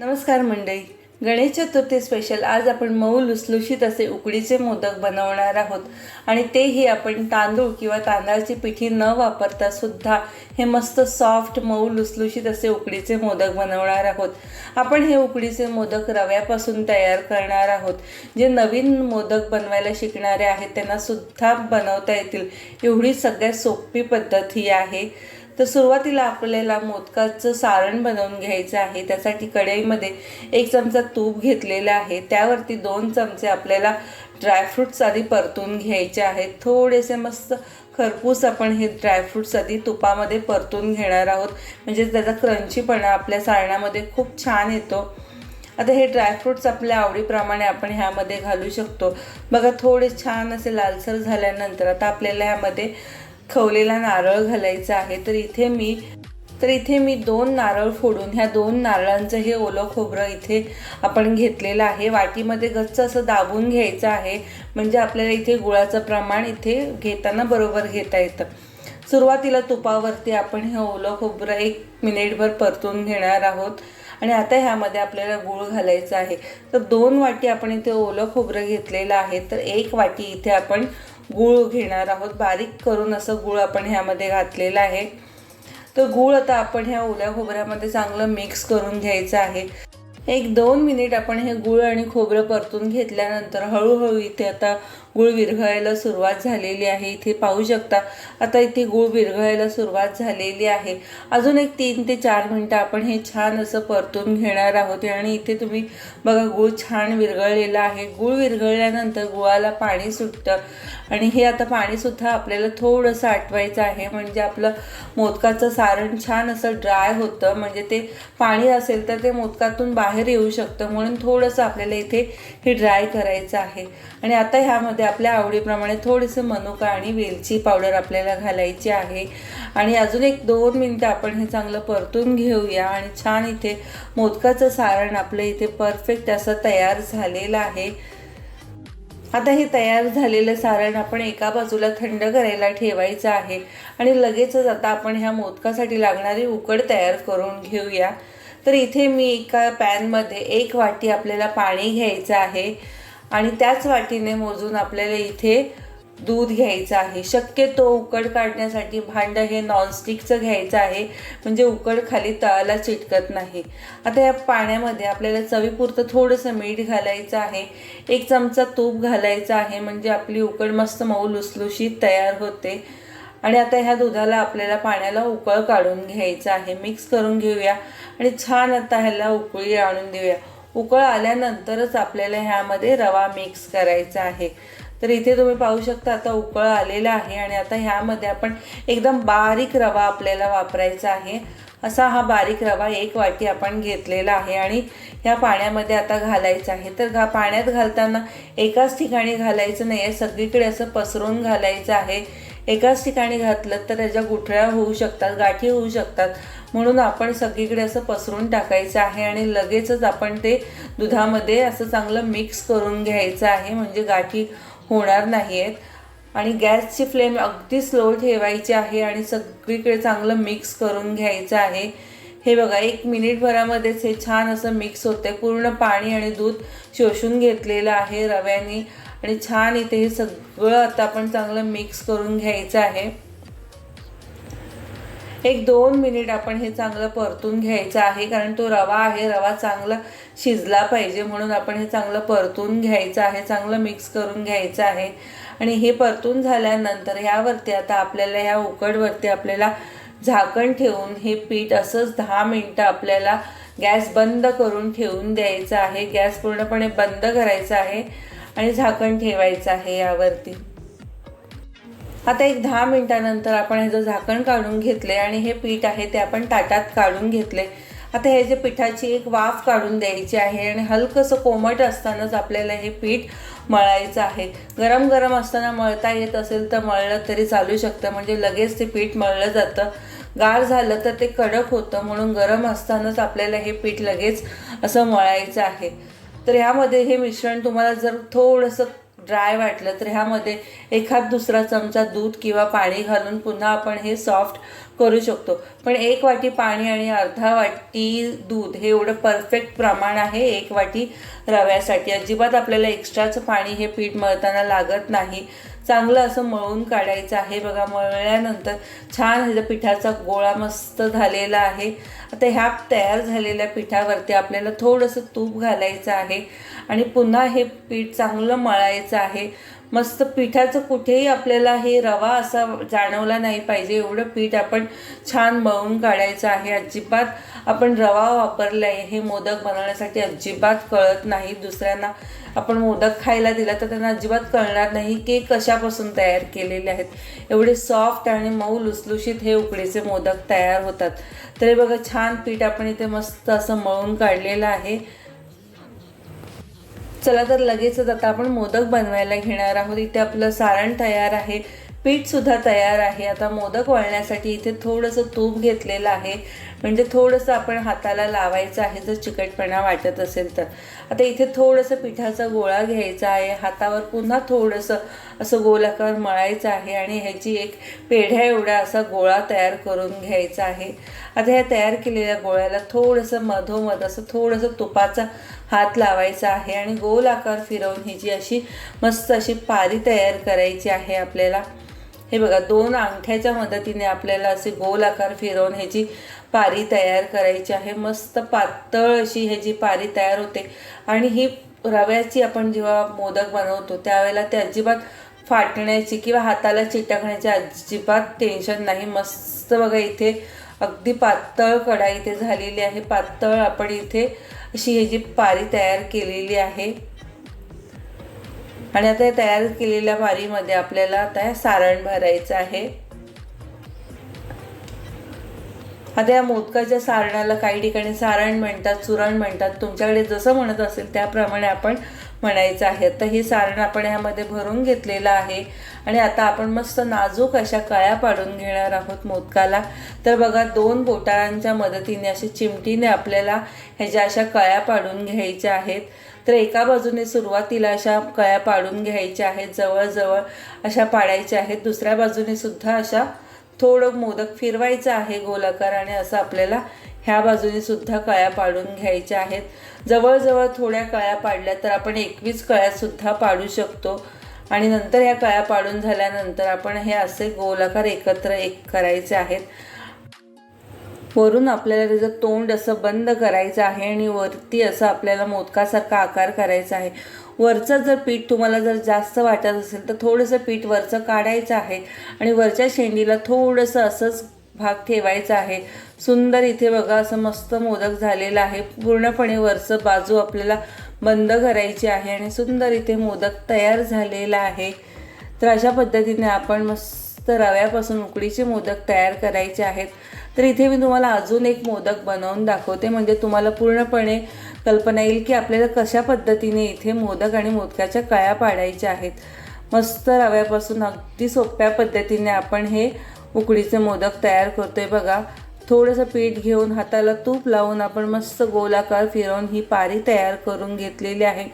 नमस्कार मंडळी. गणेश चतुर्थी स्पेशल आज आपण मऊ लुसलुशीत असे उकडीचे मोदक बनवणार आहोत. आणि तेही आपण तांदूळ किंवा तांदळाची पिठी न वापरता सुद्धा हे मस्त सॉफ्ट मऊ लुसलुशीत असे उकडीचे मोदक बनवणार आहोत. आपण हे उकडीचे मोदक रव्यापासून तयार करणार आहोत. जे नवीन मोदक बनवायला शिकणारे आहेत त्यांना सुद्धा बनवता येतील. एवढी सगळ्यात सोपी पद्धत ही आहे. तर सुरुवातीला आपल्याला मोदकाचं सारण बनवून घ्यायचं आहे. त्यासाठी कढईमध्ये एक चमचा तूप घेतलेला आहे. त्यावरती दोन चमचे आपल्याला ड्रायफ्रूट्स आधी परतून घ्यायचे आहेत. थोडेसे मस्त खरपूस आपण हे ड्रायफ्रूट्स आधी तुपामध्ये परतून घेणार आहोत. म्हणजे त्याचा क्रंचीपणा आपल्या सारणामध्ये खूप छान येतो. आता हे ड्रायफ्रूट्स आपल्या आवडीप्रमाणे आपण ह्यामध्ये घालू शकतो. बघा थोडे छान असे लालसर झाल्यानंतर आता आपल्याला ह्यामध्ये खवलेला नारळ घालायचा आहे. तर इथे मी तर इथे मी दोन नारळ फोडून ह्या दोन नारळांचं हे ओलं खोबरं इथे आपण घेतलेलं आहे. वाटीमध्ये गच्च असं दाबून घ्यायचं आहे. म्हणजे आपल्याला इथे गुळाचं प्रमाण इथे घेताना बरोबर घेता येतं. सुरुवातीला तुपावरती आपण हे ओलं खोबरं एक मिनिटभर परतून घेणार आहोत. आणि आता ह्यामध्ये आपल्याला गूळ घालायचा आहे. तर दोन वाटी आपण इथे ओलं खोबरं घेतलेलं आहे. तर एक वाटी इथे आपण गूळ घेणार आहोत. बारीक करून असं गूळ आपण ह्यामध्ये घातलेलं आहे. तर गूळ आता आपण ह्या ओल्या खोबऱ्यामध्ये चांगलं मिक्स करून घ्यायचं आहे. एक दोन मिनिट आपण हे गूळ आणि खोबरं परतून घेतल्यानंतर हळूहळू इथे आता गूळ विरघळायला सुरुवात झालेली आहे. इथे पाहू शकता आता इथे गूळ विरघळायला सुरुवात झालेली आहे. अजून एक तीन ते चार मिनटं आपण हे छान असं परतून घेणार आहोत. आणि इथे तुम्ही बघा गूळ छान विरघळलेला आहे. गूळ विरघळल्यानंतर गुळाला पाणी सुटतं. आणि हे आता पाणीसुद्धा आपल्याला थोडंसं आटवायचं आहे. म्हणजे आपलं मोदकाचं सारण छान असं ड्राय होतं. म्हणजे ते पाणी असेल तर ते मोदकातून बाहेर येऊ शकतं. म्हणून थोडंसं आपल्याला इथे हे ड्राय करायचं आहे. आणि आता ह्यामध्ये आपल्या आवडीप्रमाणे थोडंसं मनुका आणि वेलची पावडर आपल्याला घालायची आहे. आणि अजून एक दोन मिनटं आपण हे चांगलं परतून घेऊया. आणि छान इथे मोदकाचं सारण आपलं इथे परफेक्ट असं तयार झालेलं आहे. आता हे तयार झालेलं सारण आपण एका बाजूला थंड करायला ठेवायचं आहे. आणि लगेचच आता आपण ह्या मोदकासाठी लागणारी उकड तयार करून घेऊया. तर इथे मी एका पॅनमध्ये एक वाटी आपल्याला पाणी घ्यायचं आहे. आणि त्याच वाटीने मोजून आपल्याला इथे दूध घ्यायचं आहे. शक्यतो उकड काढण्यासाठी भांडं हे नॉनस्टिकचं घ्यायचं आहे. म्हणजे उकड खाली तळाला चिटकत नाही. आता या पाण्यामध्ये आपल्याला चवीपुरतं थोडंसं मीठ घालायचं आहे. एक चमचा तूप घालायचं आहे. म्हणजे आपली उकड मस्त मऊ लुसलुशीत तयार होते. आणि आता ह्या दुधाला आपल्याला पाण्याला उकळ काढून घ्यायचं आहे. मिक्स करून घेऊया. आणि छान आता ह्याला उकळी आणून देऊया. उकळ आल्यानंतरच आपल्याला ह्यामध्ये रवा मिक्स करायचा आहे. तर इथे तुम्ही पाहू शकता आता उकळ आलेला आहे आणि आता ह्यामध्ये आपण एकदम बारीक रवा आपल्याला वापरायचा आहे. असा हा बारीक रवा एक वाटी आपण घेतलेला आहे आणि ह्या पाण्यामध्ये आता घालायचं आहे. तर घा पाण्यात घालताना एकाच ठिकाणी घालायचं नाही आहे सगळीकडे असं पसरून घालायचं आहे. एकाच ठिकाणी घातलं तर त्याच्या गुठळ्या होऊ शकतात गाठी होऊ शकतात. म्हणून आपण सगळीकडे असं पसरून टाकायचं आहे आणि लगेचच आपण ते दुधामध्ये असं चांगलं मिक्स करून घ्यायचं आहे. म्हणजे गाठी होणार नाही आहेत आणि गॅसची फ्लेम अगदी स्लो ठेवायची आहे आणि सगळीकडे चांगलं मिक्स करून घ्यायचं आहे. हे बघा एक मिनिटभरामध्येच हे छान असं मिक्स होते पूर्ण पाणी आणि दूध शोषून घेतलेलं आहे रव्याने. आणि छान इथे हे सगळं आता आपण चांगलं मिक्स करून घ्यायचं आहे. एक दोन मिनिट आपण हे चांगलं परतून घ्यायचं आहे कारण तो रवा आहे रवा चांगला शिजला पाहिजे म्हणून आपण हे चांगलं परतून घ्यायचं आहे चांगलं मिक्स करून घ्यायचं आहे. आणि हे परतून झाल्यानंतर ह्यावरती आता आपल्याला ह्या उकडवरती आपल्याला झाकण ठेवून हे पीठ असंच दहा मिनटं आपल्याला गॅस बंद करून ठेवून द्यायचं आहे. गॅस पूर्णपणे बंद करायचा आहे. आणि झाकण ठेवायचं आहे यावरती. आता एक दहा मिनटानंतर आपण ह्याचं झाकण काढून घेतले आणि हे पीठ आहे ते आपण ताटात काढून घेतले. आता ह्याचे पिठाची एक वाफ काढून द्यायची आहे आणि हलकंसं कोमट असतानाच आपल्याला हे पीठ मळायचं आहे. गरम गरम असताना मळता येत असेल तर मळलं तरी चालू शकतं म्हणजे लगेच ते पीठ मळलं जातं. गार झालं तर ते कडक होतं म्हणून गरम असतानाच आपल्याला हे पीठ लगेच असं मळायचं आहे. तर ह्यामध्ये हे मिश्रण तुम्हाला जर थोडंसं ड्राय वाटलं तर ह्यामध्ये एखाद दुसरा चमचा दूध किंवा पाणी घालून पुन्हा आपण हे सॉफ्ट करू शकतो. पण एक वाटी पाणी आणि अर्धा वाटी दूध हे एवढं परफेक्ट प्रमाण आहे एक वाटी रव्यासाठी. अजिबात आपल्याला एक्स्ट्राचं पाणी हे पीठ मळताना लागत नाही. चांगलं असं मळून काढायचं आहे. बघा मळल्यानंतर छान ह्याच्या पिठाचा गोळा मस्त झालेला आहे. आता ह्या तयार झालेल्या पिठावरती आपल्याला थोडंसं तूप घालायचं आहे. आणि पुन्हा हे पीठ चांगलं मळायचं आहे. मस्त पिठाचं कुठेही आपल्याला हे रवा असा जाणवला नाही पाहिजे. एवढं पीठ आपण छान मळून काढायचं आहे. अजिबात आपण रवा वापरला आहे हे मोदक बनवण्यासाठी अजिबात कळत नाही. दुसऱ्यांना आपण मोदक खायला दिला तर त्यांना अजिबात कळणार नाही की कशापासून तयार केलेले आहेत. एवढे सॉफ्ट आणि मऊ लुसलुशीत हे उकडीचे मोदक तयार होतात. तर बघा छान पीठ आपण इथे मस्त असं मळून काढलेलं आहे. चला तर लगेचच आता आपण मोदक बनवायला घेणार आहोत. इथे आपलं सारण तयार आहे पीठसुद्धा तयार आहे. आता मोदक वळण्यासाठी इथे थोडंसं तूप घेतलेलं आहे. म्हणजे थोडंसं आपण हाताला लावायचं आहे जर चिकटपणा वाटत असेल तर. आता इथे थोडंसं पिठाचा गोळा घ्यायचा आहे हातावर पुन्हा थोडंसं असं गोलाकार मळायचं आहे आणि ह्याची एक पेढ्या एवढा असा गोळा तयार करून घ्यायचा आहे. आता ह्या तयार केलेल्या गोळ्याला थोडंसं मधोमध असं थोडंसं तुपाचा हात लावायचा आहे आणि गोल आकार फिरवून ही जी अशी मस्त अशी पारी तयार करायची आहे आपल्याला. हे बघा दोन अंगठ्याच्या मदतीने आपल्याला असे गोल आकार फिरवून ह्याची पारी तयार करायची आहे. मस्त पातळ अशी ह्याची पारी तयार होते. आणि ही रव्याची आपण जेव्हा मोदक बनवतो त्यावेळेला ते अजिबात फाटण्याची किंवा हाताला चिटकण्याची अजिबात टेन्शन नाही. मस्त बघा इथे अगदी पातळ कढाई इथे झालेली आहे. पातळ आपण इथे अशी ह्याची पारी तयार केलेली आहे. आणि आता या तयार केलेल्या पारीमध्ये आपल्याला आता सारण भरायचं आहे. आता या मोदकाच्या सारणाला काही ठिकाणी सारण म्हणतात चुरण म्हणतात. तुमच्याकडे जसं म्हणत असेल त्याप्रमाणे आपण म्हणायचं आहे. तर हे सारण आपण ह्यामध्ये भरून घेतलेलं आहे. आणि आता आपण मस्त नाजूक अशा कळ्या पाडून घेणार आहोत मोदकाला. तर बघा दोन बोटांच्या मदतीने अशा चिमटीने आपल्याला ह्याच्या अशा कळ्या पाडून घ्यायच्या आहेत तर एका बाजूने सुरुवातीला अशा कळ्या पाडून घ्यायच्या आहेत जवळजवळ अशा पाडायच्या आहेत. दुसऱ्या बाजूने सुद्धा अशा थोडं मोदक फिरवायचं आहे गोलाकार आणि असं आपल्याला ह्या बाजूने सुद्धा कळ्या पाडून घ्यायच्या आहेत. जवळजवळ थोड्या कळ्या पाडल्या तर आपण एकवीस कळ्यासुद्धा पाडू शकतो. आणि नंतर ह्या कळ्या पाडून झाल्यानंतर आपण हे असे गोलाकार एकत्र एक करायचे आहेत. वरून आपल्याला त्याचं तोंड असं बंद करायचं आहे आणि वरती असं आपल्याला मोदकासारखा आकार करायचा आहे. वरचं जर पीठ तुम्हाला जर जास्त वाटत असेल तर थोडंसं पीठ वरचं काढायचं आहे. आणि वरच्या शेंडीला थोडंसं असंच भाग ठेवायचा आहे. सुंदर इथे बघा असं मस्त मोदक झालेलं आहे. पूर्णपणे वरचं बाजू आपल्याला बंद करायची आहे आणि सुंदर इथे मोदक तयार झालेला आहे. तर अशा पद्धतीने आपण मस्त रव्यापासून उकडीचे मोदक तयार करायचे आहेत. तर इथे मी तुम्हाला अजून एक मोदक बनवून दाखवते. म्हणजे तुम्हाला पूर्णपणे कल्पना येईल की आपल्याला कशा पद्धतीने इथे मोदक आणि मोदकाच्या कळ्या पाडायच्या आहेत. मस्त रव्यापासून अगदी सोप्या पद्धतीने आपण हे उकडीचे मोदक तयार करतो आहे बघा. थोडंसं पीठ घेऊन हाताला तूप लावून आपण मस्त गोलाकार फिरवून ही पारी तयार करून घेतलेली आहे.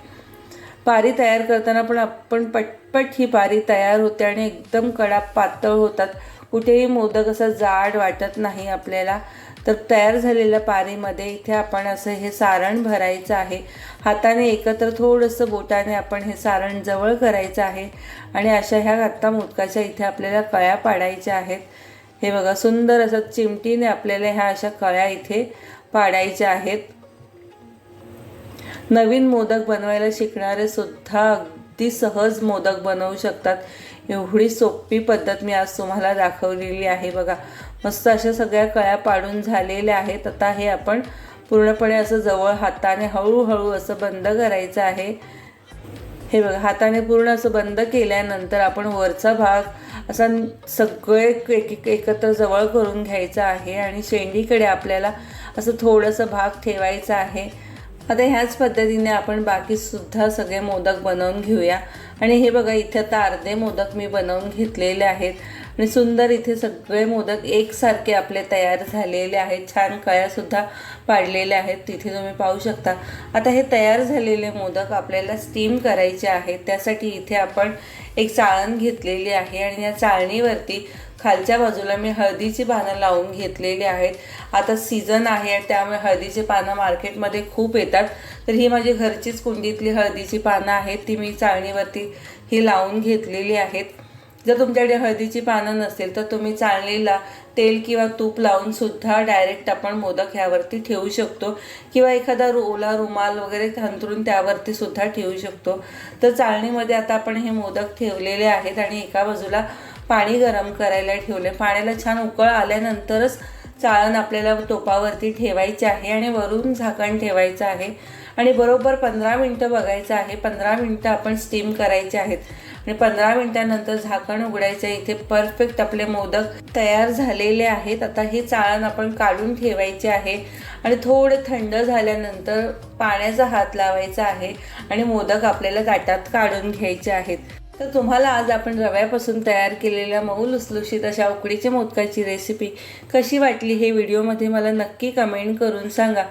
पारी तयार करताना पण आपण पटपट ही पारी तयार होते आणि एकदम कडा पातळ होतात. कुठेही मोदक असं जाड वाटत नाही आपल्याला. तर तयार झालेल्या पारीमध्ये इथे आपण असं हे सारण भरायचं आहे. हाताने एकत्र थोडंसं बोटाने आपण हे सारण जवळ करायचं आहे. आणि अशा ह्या आत्ता मोदकाच्या इथे आपल्याला कळ्या पाडायच्या आहेत. हे बघा सुंदर असं चिमटीने आपल्याला ह्या अशा कळ्या इथे पाडायच्या आहेत. नवीन मोदक बनवायला शिकणारे सुद्धा अगदी सहज मोदक बनवू शकतात. एवढी सोपी पद्धत मी आज तुम्हाला दाखवलेली आहे बघा. मस्त अशा सगळ्या कळ्या पाडून झालेल्या आहेत. आता हे आपण पूर्णपणे असं जवळ हाताने हळूहळू असं बंद करायचं आहे. हे बघा हाताने पूर्ण असं बंद केल्यानंतर आपण वरचा भाग असा सगळे एक एकत्र जवळ करून घ्यायचा आहे आणि शेंडीकडे आपल्याला असं थोडंसं भाग ठेवायचा आहे. आता ह्याच पद्धतीने आपण बाकीसुद्धा सगळे मोदक बनवून घेऊया. आणि हे बघा इथे आता अर्धे मोदक मी बनवून घेतलेले आहेत. आणि सुंदर इथे सगळे मोदक एकसारखे आपले तयार झालेले आहेत. छान कळ्यासुद्धा पाडलेल्या आहेत. तिथे तुम्ही पाहू शकता. आता हे तयार झालेले मोदक आपल्याला स्टीम करायचे आहेत. त्यासाठी इथे आपण एक चाळण घेतलेली आहे आणि या चाळणीवरती खालच्या बाजूला मी हळदीची पानं लावून घेतलेली आहेत. आता सीझन आहे त्यामुळे हळदीची पानं मार्केटमध्ये खूप येतात. तर ही माझी घरचीच कुंडीतली हळदीची पानं आहेत. ती मी चाळणीवरती ही लावून घेतलेली आहेत. जर तुमच्याकडे हळदीची पानं नसेल तर तुम्ही चाळणीला तेल किंवा तूप लावून सुद्धा डायरेक्ट आपण मोदक ह्यावरती ठेवू शकतो. किंवा एखादा रु ओला रुमाल वगैरे अंतरून त्यावरती सुद्धा ठेवू शकतो. तर चाळणीमध्ये आता आपण हे मोदक ठेवलेले आहेत आणि एका बाजूला पाणी गरम करायला ठेवले. पाण्याला छान उकळ आल्यानंतरच चाळण आपल्याला टोपावरती ठेवायची आहे आणि वरून झाकण ठेवायचं आहे. आणि बरोबर पंधरा मिनटं बघायचं आहे. पंधरा मिनटं आपण स्टीम करायचे आहेत. आणि पंधरा मिनटानंतर झाकण उघडायचं. इथे परफेक्ट आपले मोदक तयार झालेले आहेत. आता हे चाळण आपण काढून ठेवायचे आहे. आणि थोडं थंड झाल्यानंतर पाण्याचा हात लावायचा आहे आणि मोदक आपल्याला ताटात काढून घ्यायचे आहेत. तर तुम्हाला आज आपण रव्यापासून तयार केलेल्या मऊ लुसलुशीत अशा उकडीच्या मोदकाची रेसिपी कशी वाटली हे व्हिडिओमध्ये मला नक्की कमेंट करून सांगा.